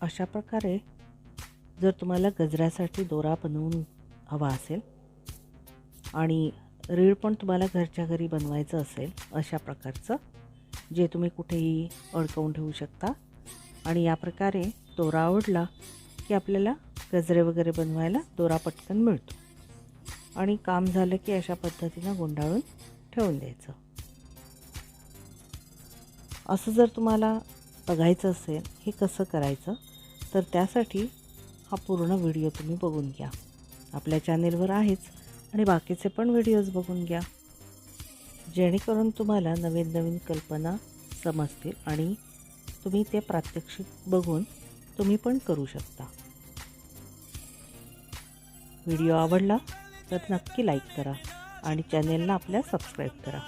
अशा प्रकारे जर तुम्हाला गजऱ्यासाठी दोरा बनवून हवा असेल आणि रीळ पण तुम्हाला घरच्या घरी बनवायचं असेल अशा प्रकारचं जे तुम्ही कुठेही अडकवून ठेवू शकता. आणि या प्रकारे दोरा आवडला की आपल्याला गजरे वगैरे बनवायला दोरा पटकन मिळतो. आणि काम झालं की अशा पद्धतीनं गुंडाळून ठेवून द्यायचं. असं जर तुम्हाला बघायचं असेल हे कसं करायचं? तर त्यासाठी हा पूर्ण व्हिडिओ तुम्ही बघून घ्या. आपल्या चॅनेलवर आहेच आणि बाकीचे पण व्हिडिओज बघून घ्या. जेणेकरून तुम्हाला नवीन नवीन कल्पना समजतील आणि तुम्ही ते प्रात्यक्षिक बघून तुम्ही पण करू शकता. व्हिडिओ आवडला तर नक्की लाईक करा आणि चॅनेलला आपल्या सबस्क्राईब करा.